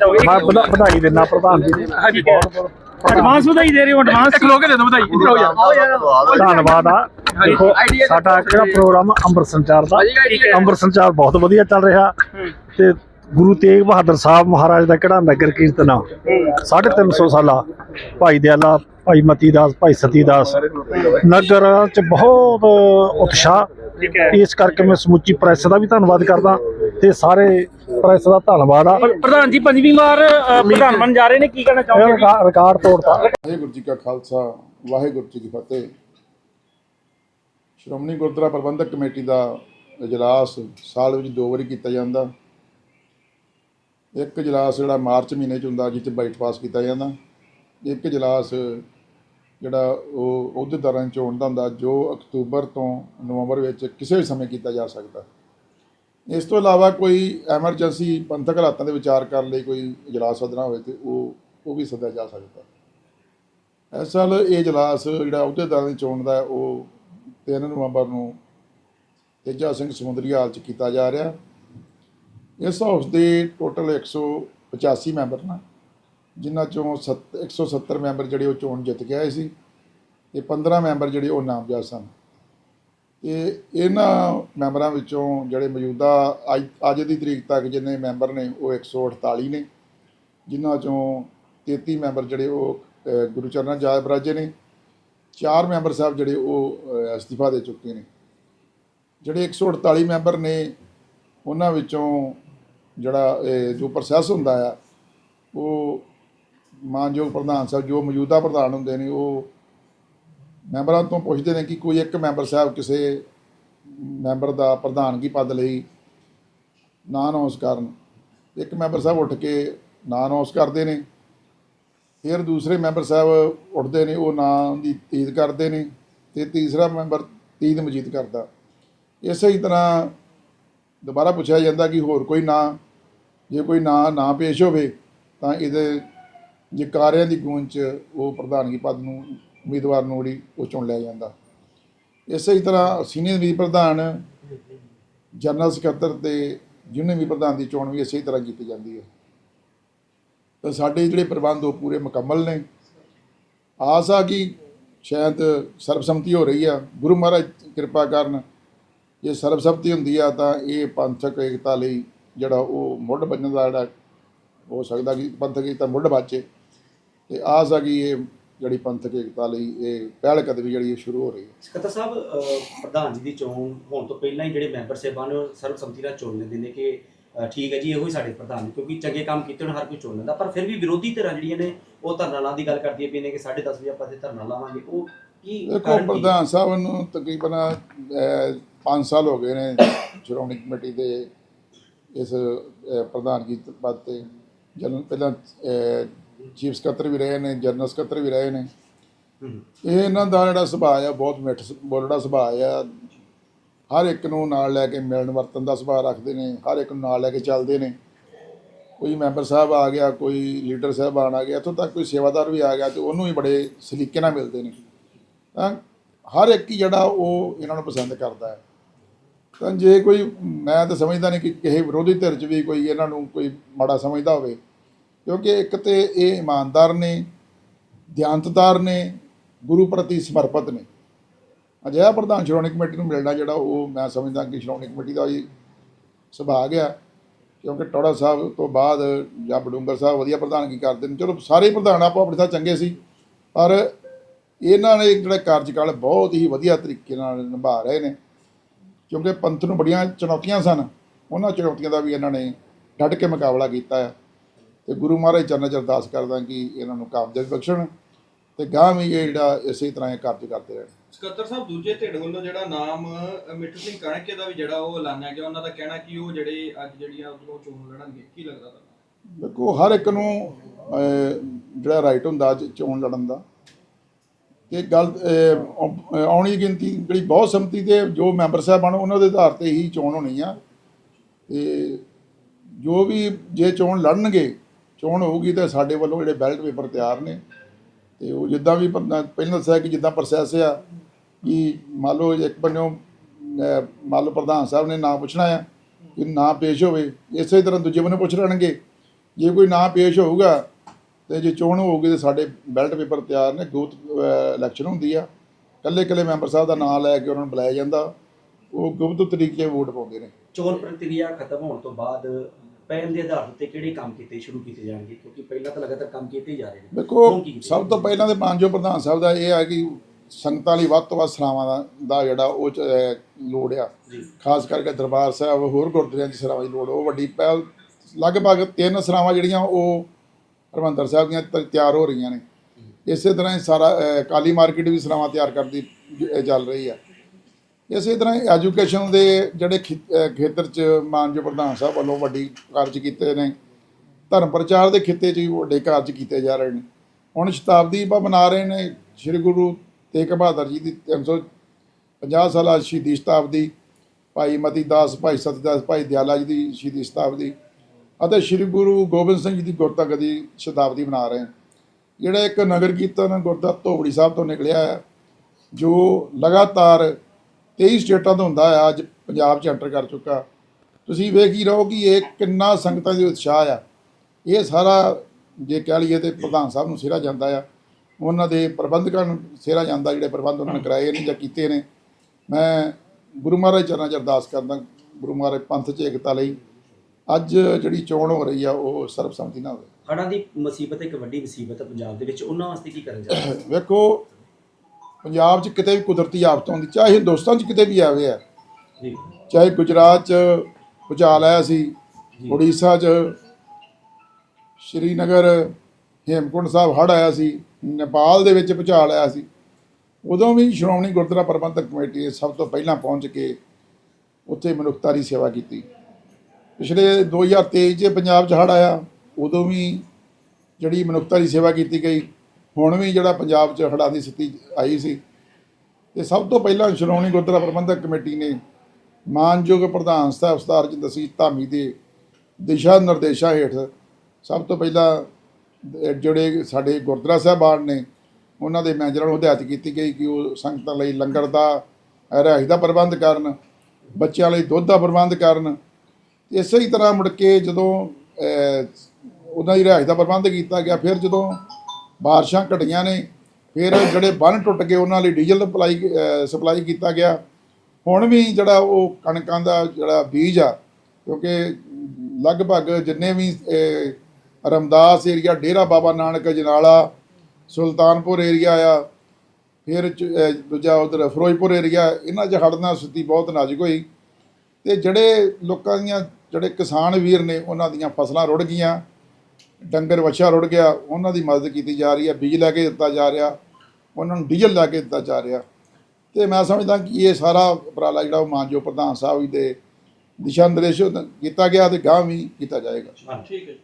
ਮੈਂ ਵਧਾ- ਵਧਾਈ ਦਿੰਦਾ ਪ੍ਰਧਾਨ ਜੀ ਨੂੰ। ਹਾਂਜੀ। ਐਡਵਾਂਸ ਵਧਾਈ ਦੇ ਰਹੇ ਹੋ ਐਡਵਾਂਸ ਇੱਕ ਲੋਕੇ ਦੇ ਦੋ ਵਧਾਈ। ਇੱਧਰ ਹੋ ਜਾ ਧੰਨਵਾਦ ਆ। ਦੇਖੋ ਸਾਡਾ ਕਿਹੜਾ ਪ੍ਰੋਗਰਾਮ ਅੰਮ੍ਰਿਤ ਸੰਚਾਰ ਦਾ ਅੰਮ੍ਰਿਤ ਸੰਚਾਰ ਬਹੁਤ ਵਧੀਆ ਚੱਲ ਰਿਹਾ। ਤੇ ਗੁਰੂ ਤੇਗ ਬਹਾਦਰ ਸਾਹਿਬ ਮਹਾਰਾਜ ਦਾ ਕਿਹੜਾ ਨਗਰ ਕੀਰਤਨ ਆ? 350 ਸਾਲਾ। ਭਾਈ ਦਿਆਲਾ ਭਾਈ ਮਤੀ ਦਾਸ ਭਾਈ ਸਤੀ ਦਾਸ। ਨਗਰ ਚ ਬਹੁਤ ਉਤਸ਼ਾਹ। ਇਸ ਕਰਕੇ ਮੈਂ ਸਮੁੱਚੀ ਪ੍ਰੈਸ ਦਾ ਵੀ ਧੰਨਵਾਦ ਕਰਦਾ। ਤੇ ਸਾਰੇ ਪ੍ਰੈਸ ਦਾ ਧੰਨਵਾਦ ਆ। ਪ੍ਰਧਾਨ ਜੀ ਪੰਜਵੀਂ ਵਾਰ ਅ, ਪ੍ਰਧਾਨ ਬਣ ਜਾ ਰਹੇ ਨੇ ਕੀ ਕਹਿਣਾ ਇਹ ਚਾਹੋਗੇ ਰਿਕਾ- ਰਿਕਾਰਡ ਤੋੜਤਾ। ਵਾਹਿਗੁਰੂ ਜੀ ਕਾ ਖਾਲਸਾ ਵਾਹਿਗੁਰੂ ਜੀ ਕੀ ਫਤਿਹ। ਸ਼੍ਰੋਮਣੀ ਗੁਰਦੁਆਰਾ ਪ੍ਰਬੰਧਕ ਕਮੇਟੀ ਦਾ ਇਜਲਾਸ ਸਾਲ ਵਿੱਚ ਦੋ ਵਾਰੀ ਕੀਤਾ ਜਾਂਦਾ। ਇੱਕ ਇਜਲਾਸ ਜਿਹੜਾ ਮਾਰਚ ਮਹੀਨੇ 'ਚ ਹੁੰਦਾ ਜਿਸ 'ਚ ਬਜਟ ਪਾਸ ਕੀਤਾ ਜਾਂਦਾ। ਇੱਕ ਇਜਲਾਸ ਜਿਹੜਾ ਉਹ ਅਹੁਦੇਦਾਰਾਂ ਦੀ ਚੋਣ ਦਾ ਹੁੰਦਾ ਜੋ ਅਕਤੂਬਰ ਤੋਂ ਨਵੰਬਰ ਵਿੱਚ ਕਿਸੇ ਵੀ ਸਮੇਂ ਕੀਤਾ ਜਾ ਸਕਦਾ। ਇਸ ਤੋਂ ਇਲਾਵਾ ਕੋਈ ਐਮਰਜੈਂਸੀ ਪੰਥਕ ਹਾਲਾਤਾਂ ਦੇ ਵਿਚਾਰ ਕਰਨ ਲਈ ਕੋਈ ਇਜਲਾਸ ਸੱਦਣਾ ਹੋਵੇ ਤੇ ਉਹ ਉਹ ਵੀ ਸੱਦਿਆ ਜਾ ਸਕਦਾ। ਇਸ ਸਾਲ ਇਹ ਇਜਲਾਸ ਜਿਹੜਾ ਅਹੁਦੇਦਾਰਾਂ ਦੀ ਚੋਣ ਦਾ ਉਹ 3 ਨਵੰਬਰ ਨੂੰ ਤੇਜਾ ਸਿੰਘ ਸਮੁੰਦਰੀ ਹਾਲ 'ਚ ਕੀਤਾ ਜਾ ਰਿਹਾ। ਇਸ ਹਾਊਸ ਦੇ ਟੋਟਲ 185 ਮੈਂਬਰ ਨੇ, ਜਿਨ੍ਹਾਂ ਚੋਂ ਸੱਤ- 170 ਮੈਂਬਰ ਜਿਹੜੇ ਉਹ ਚੋਣ ਜਿੱਤ ਕੇ ਆਏ ਸੀ ਤੇ 15 ਮੈਂਬਰ ਜਿਹੜੇ ਉਹ ਨਾਮਜ਼ਦ ਸਨ। ਤੇ ਇਹਨਾਂ ਮੈਂਬਰਾਂ ਵਿੱਚੋਂ ਜਿਹੜੇ ਮੌਜੂਦਾ ਅੱਜ ਅੱਜ ਦੀ ਤਰੀਕ ਤੱਕ ਜਿੰਨੇ ਮੈਂਬਰ ਨੇ ਉਹ 148 ਨੇ, ਜਿਨ੍ਹਾਂ ਚੋਂ 33 ਮੈਂਬਰ ਜਿਹੜੇ ਉਹ ਗੁਰੂ ਚਰਨਾਂ ਜਾਇ ਬਰਾਜੇ ਨੇ, ਚਾਰ ਮੈਂਬਰ ਸਾਹਿਬ ਜਿਹੜੇ ਉਹ ਅਸਤੀਫਾ ਦੇ ਚੁੱਕੇ ਨੇ। ਜਿਹੜੇ 148 ਮੈਂਬਰ ਨੇ, ਉਹਨਾਂ ਵਿੱਚੋਂ ਜਿਹੜਾ ਜੋ ਪ੍ਰੋਸੈਸ ਹੁੰਦਾ ਆ, ਉਹ ਮਾਨਯੋਗ ਪ੍ਰਧਾਨ ਸਾਹਿਬ, ਜੋ ਮੌਜੂਦਾ ਪ੍ਰਧਾਨ ਹੁੰਦੇ ਨੇ, ਉਹ ਮੈਂਬਰਾਂ ਤੋਂ ਪੁੱਛਦੇ ਨੇ ਕਿ ਕੋਈ ਇੱਕ ਮੈਂਬਰ ਸਾਹਿਬ ਕਿਸੇ ਮੈਂਬਰ ਦਾ ਪ੍ਰਧਾਨਗੀ ਪਦ ਲਈ ਨਾਂ ਅਨਾਉਂਸ ਕਰਨ। ਇੱਕ ਮੈਂਬਰ ਸਾਹਿਬ ਉੱਠ ਕੇ ਨਾਂ ਅਨਾਉਂਸ ਕਰਦੇ ਨੇ। ਫਿਰ ਦੂਸਰੇ ਮੈਂਬਰ ਸਾਹਿਬ ਉੱਠਦੇ ਨੇ, ਉਹ ਨਾਂ ਦੀ ਤੀਦ ਕਰਦੇ ਨੇ ਤੇ ਤੀਸਰਾ ਮੈਂਬਰ ਤੀਦ ਮਜੀਦ ਕਰਦਾ। ਇਸੇ ਹੀ ਤਰ੍ਹਾਂ ਦੁਬਾਰਾ ਪੁੱਛਿਆ ਜਾਂਦਾ ਕਿ ਹੋਰ ਕੋਈ ਨਾਂ, ਜੇ ਕੋਈ ਨਾਂ ਨਾ ਪੇਸ਼ ਹੋਵੇ ਤਾਂ ਇਹਦੇ ਜੇ ਕਾਰਿਆਂ ਦੀ ਗੂੰਜ 'ਚ ਉਹ ਪ੍ਰਧਾਨਗੀ ਪਦ ਨੂੰ ਉਮੀਦਵਾਰ ਨੂੰ ਜਿਹੜੀ ਉਹ ਚੁਣ ਲਿਆ ਜਾਂਦਾ। ਇਸੇ ਹੀ ਤਰ੍ਹਾਂ ਸੀਨੀਅਰ ਵੀ ਪ੍ਰਧਾਨ, ਜਨਰਲ ਸਕੱਤਰ ਤੇ ਯੂਨੀਅਨ ਵੀ ਪ੍ਰਧਾਨ ਦੀ ਚੋਣ ਵੀ ਇਸੇ ਤਰ੍ਹਾਂ ਕੀਤੀ ਜਾਂਦੀ ਹੈ। ਤਾਂ ਸਾਡੇ ਜਿਹੜੇ ਪ੍ਰਬੰਧ ਉਹ ਪੂਰੇ ਮੁਕੰਮਲ ਨੇ। ਆਸ ਆ ਕਿ ਸ਼ਾਇਦ ਸਰਬਸੰਮਤੀ ਹੋ ਰਹੀ ਆ। ਗੁਰੂ ਮਹਾਰਾਜ ਕਿਰਪਾ ਕਰਨ ਜੇ ਸਰਬਸੰਮਤੀ ਹੁੰਦੀ ਆ ਤਾਂ ਇਹ ਪੰਥਕ ਏਕਤਾ ਲਈ ਜਿਹੜਾ ਉਹ ਮੁੱਢ ਬੰਨਣ ਦਾ ਜਿਹੜਾ ਹੋ ਸਕਦਾ ਕਿ ਪੰਥਕ ਏਕਤਾ ਮੁੱਢ ਬਾਚੇ ਤੇ ਆਸ ਆ ਕਿ ਇਹ ਜਿਹੜੀ ਪੰਥਕ ਏਕਤਾ ਲਈ ਇਹ ਪਹਿਲ ਕਦਮੀ ਜਿਹੜੀ ਇਹ ਸ਼ੁਰੂ ਹੋ ਰਹੀ ਹੈ। ਸਕੱਤਰ ਸਾਹਿਬ ਪ੍ਰਧਾਨ ਜੀ ਦੀ ਚੋਣ ਹੋਣ ਤੋਂ ਪਹਿਲਾਂ ਹੀ ਜਿਹੜੇ ਮੈਂਬਰ ਸਾਹਿਬਾਨ ਉਹ ਸਰਬਸੰਮਤੀ ਨਾਲ ਚੁਣ ਲੈਂਦੇ ਨੇ ਕਿ ਠੀਕ ਹੈ ਜੀ ਇਹੋ ਹੀ ਸਾਡੇ ਪ੍ਰਧਾਨ ਨੇ ਕਿਉਂਕਿ ਚੰਗੇ ਕੰਮ ਕੀਤੇ ਹੋਣ ਹਰ ਕੋਈ ਚੁਣ ਲੈਂਦਾ। ਪਰ ਫਿਰ ਵੀ ਵਿਰੋਧੀ ਧਿਰਾਂ ਜਿਹੜੀਆਂ ਨੇ ਉਹ ਧਰਨਾ ਲਾਉਣ ਦੀ ਗੱਲ ਕਰਦੀਆਂ ਪਈਆਂ ਨੇ ਕਿ 10:30 ਵਜੇ ਆਪਾਂ ਤੇ ਧਰਨਾ ਲਾਵਾਂਗੇ। ਉਹ ਕੀ ਦੇਖੋ? ਪ੍ਰਧਾਨ ਸਾਹਿਬ ਨੂੰ ਤਕਰੀਬਨ 5 ਸਾਲ ਹੋ ਗਏ ਨੇ ਸ਼੍ਰੋਮਣੀ ਕਮੇਟੀ ਦੇ ਇਸ ਪ੍ਰਧਾਨਗੀ ਪਦ ਤੇ। ਜਨਰਲ ਪਹਿਲਾਂ ਚੀਫ ਸਕੱਤਰ ਵੀ ਰਹੇ ਨੇ ਜਨਰਲ ਸਕੱਤਰ ਵੀ ਰਹੇ ਨੇ। ਇਹ ਇਹਨਾਂ ਦਾ ਜਿਹੜਾ ਸੁਭਾਅ ਆ ਬਹੁਤ ਮਿੱਠ ਬੋਲੜਾ ਸੁਭਾਅ ਆ। ਹਰ ਇੱਕ ਨੂੰ ਨਾਲ ਲੈ ਕੇ ਮਿਲਣ ਵਰਤਨ ਦਾ ਸੁਭਾਅ ਰੱਖਦੇ ਨੇ ਹਰ ਇੱਕ ਨੂੰ ਨਾਲ ਲੈ ਕੇ ਚੱਲਦੇ ਨੇ। ਕੋਈ ਮੈਂਬਰ ਸਾਹਿਬ ਆ ਗਿਆ ਕੋਈ ਲੀਡਰ ਸਾਹਿਬਾਨ ਆ ਗਿਆ ਇੱਥੋਂ ਤੱਕ ਕੋਈ ਸੇਵਾਦਾਰ ਵੀ ਆ ਗਿਆ ਤੇ ਉਹਨੂੰ ਵੀ ਬੜੇ ਸਲੀਕੇ ਨਾਲ ਮਿਲਦੇ ਨੇ। ਤਾਂ ਹਰ ਇੱਕ ਹੀ ਜਿਹੜਾ ਉਹ ਇਹਨਾਂ ਨੂੰ ਪਸੰਦ ਕਰਦਾ ਹੈ। ਤਾਂ ਜੇ ਕੋਈ ਮੈਂ ਤਾਂ ਸਮਝਦਾ ਨਹੀਂ ਕਿ ਕਿਸੇ ਵਿਰੋਧੀ ਧਿਰ 'ਚ ਵੀ ਕੋਈ ਇਹਨਾਂ ਨੂੰ ਕੋਈ ਮਾੜਾ ਸਮਝਦਾ ਹੋਵੇ ਕਿਉਂਕਿ ਇੱਕ ਤੇ ਇਹ ਇਮਾਨਦਾਰ ਨੇ ਦਿਆਨਤਦਾਰ ਨੇ, ਗੁਰੂ ਪ੍ਰਤੀ ਸਮਰਪਿਤ ਨੇ। ਅਜਿਹਾ ਪ੍ਰਧਾਨ ਸ਼੍ਰੋਮਣੀ ਕਮੇਟੀ ਨੂੰ ਮਿਲਣਾ ਜਿਹੜਾ ਉਹ ਮੈਂ ਸਮਝਦਾ ਕਿ ਸ਼੍ਰੋਮਣੀ ਕਮੇਟੀ ਦਾ ਹੀ ਸੁਭਾਗ ਆ, ਕਿਉਂਕਿ ਟੋੜਾ ਸਾਹਿਬ ਤੋਂ ਬਾਅਦ ਜਾਂ ਬਡੂੰਗਰ ਸਾਹਿਬ ਵਧੀਆ ਪ੍ਰਧਾਨਗੀ ਕਰਦੇ ਨੇ। ਚਲੋ ਸਾਰੇ ਪ੍ਰਧਾਨ ਆਪੋ ਆਪਣੇ ਥਾਂ ਚੰਗੇ ਸੀ, ਪਰ ਇਹਨਾਂ ਨੇ ਜਿਹੜਾ ਕਾਰਜਕਾਲ ਬਹੁਤ ਹੀ ਵਧੀਆ ਤਰੀਕੇ ਨਾਲ ਨਿਭਾ ਰਹੇ ਨੇ, ਕਿਉਂਕਿ ਪੰਥ ਨੂੰ ਬੜੀਆਂ ਚੁਣੌਤੀਆਂ ਸਨ। ਉਹਨਾਂ ਚੁਣੌਤੀਆਂ ਦਾ ਵੀ ਇਹਨਾਂ ਨੇ ਡਟ ਕੇ ਮੁਕਾਬਲਾ ਕੀਤਾ ਹੈ ਤੇ ਗੁਰੂ ਮਹਾਰਾਜ ਚਰਨਾਂ 'ਚ ਅਰਦਾਸ ਕਰਦਾ ਕਿ ਇਹਨਾਂ ਨੂੰ ਕਾਮਯਾਬੀ ਬਖਸ਼ਣ ਤੇ ਗਾਂ ਵੀ ਇਹ ਜਿਹੜਾ ਇਸੇ ਤਰ੍ਹਾਂ ਇਹ ਕਾਰਜ ਕਰਦੇ ਰਹਿਣ। ਸਕੱਤਰ ਸਾਹਿਬ ਦੂਜੇ ਧਿਰ ਵੱਲੋਂ ਜਿਹੜਾ ਨਾਮ ਮਿੱਠੂ ਸਿੰਘ ਕਣਕੇ ਦਾ ਵੀ ਜਿਹੜਾ ਉਹ ਐਲਾਨਿਆ ਗਿਆ ਉਹਨਾਂ ਦਾ ਕਹਿਣਾ ਕਿ ਉਹ ਜਿਹੜੇ ਅੱਜ ਜਿਹੜੀਆਂ ਉਹ ਚੋਣ ਲੜਨਗੇ। ਕੀ ਲੱਗਦਾ ਤੁਹਾਨੂੰ? ਦੇਖੋ ਹਰ ਇੱਕ ਨੂੰ ਜਿਹੜਾ ਰਾਈਟ ਹੁੰਦਾ ਚੋਣ ਲੜਨ ਦਾ। ਤੇ ਗੱਲ ਅਹ, ਆਉ- ਆਉਣੀ ਗਿਣਤੀ ਜਿਹੜੀ ਬਹੁਤ ਸੰਮਤੀ ਤੇ ਜੋ ਮੈਂਬਰ ਸਾਹਿਬਾਨ ਉਹਨਾਂ ਦੇ ਆਧਾਰ ਤੇ ਹੀ ਚੋਣ ਹੋਣੀ ਆ। ਤੇ ਜੋ ਵੀ ਜੇ ਚੋਣ ਲੜਨਗੇ ਚੋਣ ਹੋਊਗੀ ਤਾਂ ਸਾਡੇ ਵੱਲੋਂ ਜਿਹੜੇ ਬੈਲਟ ਪੇਪਰ ਤਿਆਰ ਨੇ। ਤੇ ਉਹ ਜਿੱਦਾਂ ਵੀ ਪਹਿਲਾਂ ਦੱਸਿਆ ਕਿ ਜਿੱਦਾਂ ਪ੍ਰੋਸੈਸ ਆ ਕਿ ਮੰਨ ਲਓ ਇੱਕ ਬੰਨਿਓ ਮੰਨ ਲਓ ਪ੍ਰਧਾਨ ਸਾਹਿਬ ਨੇ ਨਾਂ ਪੁੱਛਣਾ ਆ ਕਿ ਨਾਂ ਪੇਸ਼ ਹੋਵੇ, ਇਸੇ ਤਰ੍ਹਾਂ ਦੂਜੇ ਬੰਨੇ ਪੁੱਛ ਲੈਣਗੇ। ਜੇ ਕੋਈ ਨਾਂ ਪੇਸ਼ ਹੋਊਗਾ ਤੇ ਜੇ ਚੋਣ ਹੋਊਗੀ ਤੇ ਸਾਡੇ ਬੈਲਟ ਪੇਪਰ ਤਿਆਰ ਨੇ ਗੂਥ ਇਲੈਕਸ਼ਨ ਹੁੰਦੀ ਆ। ਕੱਲੇ ਕੱਲੇ ਮੈਂਬਰ ਸਾਹਿਬ ਦਾ ਨਾਮ ਲੈ ਕੇ ਉਹਨਾਂ ਨੂੰ ਬੁਲਾਇਆ ਜਾਂਦਾ। ਉਹ ਗੁਪਤ ਤਰੀਕੇ ਵੋਟ ਪਾਉਂਦੇ ਨੇ। ਚੋਣ ਪ੍ਰਕਿਰਿਆ ਖਤਮ ਹੋਣ ਤੋਂ ਬਾਅਦ ਪਹਿਲ ਦੇ ਆਧਾਰ ਉੱਤੇ ਕਿਹੜੇ ਕੰਮ ਕੀਤੇ ਸ਼ੁਰੂ ਕੀਤੇ ਜਾਣਗੇ? ਕਿਉਂਕਿ ਪਹਿਲਾਂ ਤਾਂ ਲਗਾਤਾਰ ਕੰਮ ਕੀਤੇ ਹੀ ਜਾ ਰਹੇ ਨੇ। ਦੇਖੋ ਹੁਣ ਕੀ ਕੀਤੇ ਸਭ ਤੋਂ ਪਹਿਲਾਂ ਤੇ ਮਾਨਜੋ ਪ੍ਰਧਾਨ ਸਾਹਿਬ ਦਾ ਇਹ ਹੈ ਕਿ ਸੰਗਤਾਂ ਲਈ ਵੱਧ ਤੋਂ ਵੱਧ ਸਰਾਵਾਂ ਦਾ ਦਾ ਜਿਹੜਾ ਉਹ 'ਚ, ਅਹ, ਲੋੜ ਆ। ਜੀ। ਖਾਸ ਕਰਕੇ ਦਰਬਾਰ ਸਾਹਿਬ ਹੋਰ ਗੁਰਦੁਆਰਿਆਂ ਦੀ ਸਰਾਵਾਂ ਦੀ ਲੋੜ ਉਹ ਵੱਡੀ ਪਹਿਲ ਲਗਭਗ ਤਿੰਨ ਸਰਾਵਾਂ ਜਿਹੜੀਆਂ ਉਹ ਹਰਿਮੰਦਰ ਸਾਹਿਬ ਦੀਆਂ ਤ- ਤਿਆਰ ਹੋ ਰਹੀਆਂ ਨੇ। ਇਸੇ ਤਰ੍ਹਾਂ ਹੀ ਸਾਰਾ ਅਹ, ਕਾਲੀ ਮਾਰਕੀਟ ਵੀ ਸਰਾਵਾਂ ਤਿਆਰ ਕਰਦੀ ਜ- ਚੱਲ ਰਹੀ ਆ। ਇਸੇ ਤਰ੍ਹਾਂ ਐਜੂਕੇਸ਼ਨ ਦੇ ਜਿਹੜੇ ਖੇ- ਖੇਤਰ 'ਚ ਮਾਨਯੋਗ ਪ੍ਰਧਾਨ ਸਾਹਿਬ ਵੱਲੋਂ ਵੱਡੀ ਕਾਰਜ ਕੀਤੇ ਨੇ, ਧਰਮ ਪ੍ਰਚਾਰ ਦੇ ਖਿੱਤੇ 'ਚ ਵੀ ਵੱਡੇ ਕਾਰਜ ਕੀਤੇ ਜਾ ਰਹੇ ਨੇ। ਹੁਣ ਸ਼ਤਾਬਦੀ ਆਪਾਂ ਮਨਾ ਰਹੇ ਨੇ, ਸ੍ਰੀ ਗੁਰੂ ਤੇਗ ਬਹਾਦਰ ਜੀ ਦੀ 350 ਸਾਲਾ ਸ਼ਹੀਦੀ ਸ਼ਤਾਬਦੀ, ਭਾਈ ਮਤੀ ਦਾਸ, ਭਾਈ ਸਤਦਾਸ ਭਾਈ ਦਿਆਲਾ ਜੀ ਦੀ ਸ਼ਹੀਦੀ ਸ਼ਤਾਬਦੀ ਅਤੇ ਸ੍ਰੀ ਗੁਰੂ ਗੋਬਿੰਦ ਸਿੰਘ ਜੀ ਦੀ ਗੁਰਤਾ ਗਦੀ ਸ਼ਤਾਬਦੀ ਮਨਾ ਰਹੇ ਹਾਂ ਜਿਹੜਾ ਇੱਕ ਨਗਰ ਕੀਰਤਨ ਗੁਰਦੁਆਰਾ ਧੋਬੜੀ ਸਾਹਿਬ ਤੋਂ ਨਿਕਲਿਆ ਹੈ, ਜੋ ਲਗਾਤਾਰ 23 ਸਟੇਟਾਂ ਤੋਂ ਹੁੰਦਾ ਹੈ ਅੱਜ ਪੰਜਾਬ 'ਚ ਐਂਟਰ ਕਰ ਚੁੱਕਾ। ਤੁਸੀਂ ਵੇਖ ਹੀ ਰਹੋ ਕਿ ਇਹ ਕਿੰਨਾ ਸੰਗਤਾਂ ਦੇ ਉਤਸ਼ਾਹ ਆ। ਇਹ ਸਾਰਾ ਜੇ ਕਹਿ ਲਈਏ ਤੇ ਪ੍ਰਧਾਨ ਸਾਹਿਬ ਨੂੰ ਸਿਰਾ ਜਾਂਦਾ ਆ। ਉਹਨਾਂ ਦੇ ਪ੍ਰਬੰਧਕਾਂ ਨੂੰ ਸਿਰਾ ਜਾਂਦਾ ਜਿਹੜੇ ਪ੍ਰਬੰਧ ਉਹਨਾਂ ਨੇ ਕਰਾਏ ਨੇ ਜਾਂ ਕੀਤੇ ਨੇ। ਮੈਂ ਗੁਰੂ ਮਹਾਰਾਜ ਚਰਨਾਂ 'ਚ ਅਰਦਾਸ ਕਰਦਾ ਗੁਰੂ ਮਹਾਰਾਜ ਪੰਥ 'ਚ ਏਕਤਾ ਲਈ। ਅੱਜ ਜਿਹੜੀ ਚੋਣ ਹੋ ਰਹੀ ਆ ਉਹ ਸਰਬਸੰਮਤੀ ਨਾਲ ਹੋਵੇ ਹੜ੍ਹਾਂ ਦੀ ਮੁਸੀਬਤ ਇੱਕ ਵੱਡੀ ਮੁਸੀਬਤ ਹੈ ਪੰਜਾਬ ਦੇ ਵਿੱਚ। ਉਹਨਾਂ ਵਾਸਤੇ ਕੀ ਕਰਨ ਜਾ ਰਹੇ? ਵੇਖੋ ਪੰਜਾਬ 'ਚ ਕਿਤੇ ਵੀ ਕੁਦਰਤੀ ਆਫਤ ਹੁੰਦੀ ਚਾਹੇ ਹਿੰਦੁਸਤਾਨ 'ਚ ਕਿਤੇ ਵੀ ਆਵੇ ਆ। ਜੀ। ਚਾਹੇ ਗੁਜਰਾਤ 'ਚ ਭੁਚਾਲ ਆਇਆ ਸੀ ਉੜੀਸਾ 'ਚ ਸ਼੍ਰੀਨਗਰ ਹੇਮਕੁੰਟ ਸਾਹਿਬ ਹੜ੍ਹ ਆਇਆ ਸੀ ਨੇਪਾਲ ਦੇ ਵਿੱਚ ਭੁਚਾਲ ਆਇਆ ਸੀ। ਉਦੋਂ ਵੀ ਸ਼੍ਰੋਮਣੀ ਗੁਰਦੁਆਰਾ ਪ੍ਰਬੰਧਕ ਕਮੇਟੀ ਨੇ ਸਭ ਤੋਂ ਪਹਿਲਾਂ ਪਹੁੰਚ ਕੇ ਉੱਥੇ ਮਨੁੱਖਤਾ ਦੀ ਸੇਵਾ ਕੀਤੀ। ਪਿਛਲੇ 2023 'ਚ ਪੰਜਾਬ 'ਚ ਹੜ੍ਹ ਆਇਆ ਉਦੋਂ ਵੀ ਜਿਹੜੀ ਮਨੁੱਖਤਾ ਦੀ ਸੇਵਾ ਕੀਤੀ ਗਈ ਹੁਣ ਵੀ ਜਿਹੜਾ ਪੰਜਾਬ 'ਚ ਹੜ੍ਹਾਂ ਦੀ ਸਥਿਤੀ ਆਈ ਸੀ, ਤੇ ਸਭ ਤੋਂ ਪਹਿਲਾਂ ਸ਼੍ਰੋਮਣੀ ਗੁਰਦੁਆਰਾ ਪ੍ਰਬੰਧਕ ਕਮੇਟੀ ਨੇ ਮਾਨਯੋਗ ਪ੍ਰਧਾਨ ਸਾਹਿਬ ਸਰਦਾਰ ਜੀ ਸਿੰਘ ਧਾਮੀ ਦੇ ਦਿਸ਼ਾ ਨਿਰਦੇਸ਼ਾਂ ਹੇਠ ਸਭ ਤੋਂ ਪਹਿਲਾਂ ਜਿਹੜੇ ਸਾਡੇ ਗੁਰਦੁਆਰਾ ਸਾਹਿਬਾਨ ਨੇ, ਉਹਨਾਂ ਦੇ ਮੈਨੇਜਰਾਂ ਨੂੰ ਹਦਾਇਤ ਕੀਤੀ ਗਈ ਕਿ ਉਹ ਸੰਗਤਾਂ ਲਈ ਲੰਗਰ ਦਾ ਰਿਹਾਇਸ਼ ਦਾ ਪ੍ਰਬੰਧ ਕਰਨ, ਬੱਚਿਆਂ ਲਈ ਦੁੱਧ ਦਾ ਪ੍ਰਬੰਧ ਕਰਨ, ਇਸੇ ਹੀ ਤਰ੍ਹਾਂ ਮੁੜ ਕੇ ਜਦੋਂ ਉਹਨਾਂ ਦੀ ਰਿਹਾਇਸ਼ ਦਾ ਪ੍ਰਬੰਧ ਕੀਤਾ ਗਿਆ, ਫਿਰ ਜਦੋਂ ਬਾਰਿਸ਼ਾਂ ਘਟੀਆਂ ਨੇ, ਫਿਰ ਜਿਹੜੇ ਬੰਨ ਟੁੱਟ ਗਏ, ਉਹਨਾਂ ਲਈ ਡੀਜ਼ਲ ਸਪਲਾਈ ਸਪਲਾਈ ਕੀਤਾ ਗਿਆ। ਹੁਣ ਵੀ ਜਿਹੜਾ ਉਹ ਕਣਕਾਂ ਦਾ ਜਿਹੜਾ ਬੀਜ ਆ, ਕਿਉਂਕਿ ਲਗਭਗ ਜਿੰਨੇ ਵੀ ਰਮਦਾਸ ਏਰੀਆ, ਡੇਰਾ ਬਾਬਾ ਨਾਨਕ ਜਨਾਲਾ ਸੁਲਤਾਨਪੁਰ ਏਰੀਆ ਆ, ਫਿਰ ਦੂਜਾ ਉਧਰ ਫਿਰੋਜ਼ਪੁਰ ਏਰੀਆ, ਇਹਨਾਂ 'ਚ ਹੜ੍ਹ ਸਥਿਤੀ ਬਹੁਤ ਨਾਜ਼ੁਕ ਹੋਈ। ਤੇ ਜਿਹੜੇ ਲੋਕਾਂ ਦੀਆਂ, ਜਿਹੜੇ ਕਿਸਾਨ ਵੀਰ ਨੇ, ਉਹਨਾਂ ਦੀਆਂ ਫਸਲਾਂ ਰੁੜ ਗਈਆਂ। ਡੰਗਰ ਵੱਛਾ ਰੁੜ ਗਿਆ, ਉਹਨਾਂ ਦੀ ਮਦਦ ਕੀਤੀ ਜਾ ਰਹੀ ਹੈ ਬੀਜ ਲੈ ਕੇ ਦਿੱਤਾ ਜਾ ਰਿਹਾ, ਉਹਨਾਂ ਨੂੰ ਡੀਜ਼ਲ ਲੈ ਕੇ ਦਿੱਤਾ ਜਾ ਰਿਹਾ। ਤੇ ਮੈਂ ਸਮਝਦਾ ਕਿ ਇਹ ਸਾਰਾ ਉਪਰਾਲਾ ਜਿਹੜਾ ਉਹ ਮਾਨਯੋਗ ਪ੍ਰਧਾਨ ਸਾਹਿਬ ਜੀ ਦੇ ਦਿਸ਼ਾ ਨਿਰਦੇਸ਼ ਕੀਤਾ ਗਿਆ ਤੇ ਗਾਂ ਵੀ ਕੀਤਾ ਜਾਏਗਾ। ਠੀਕ ਹੈ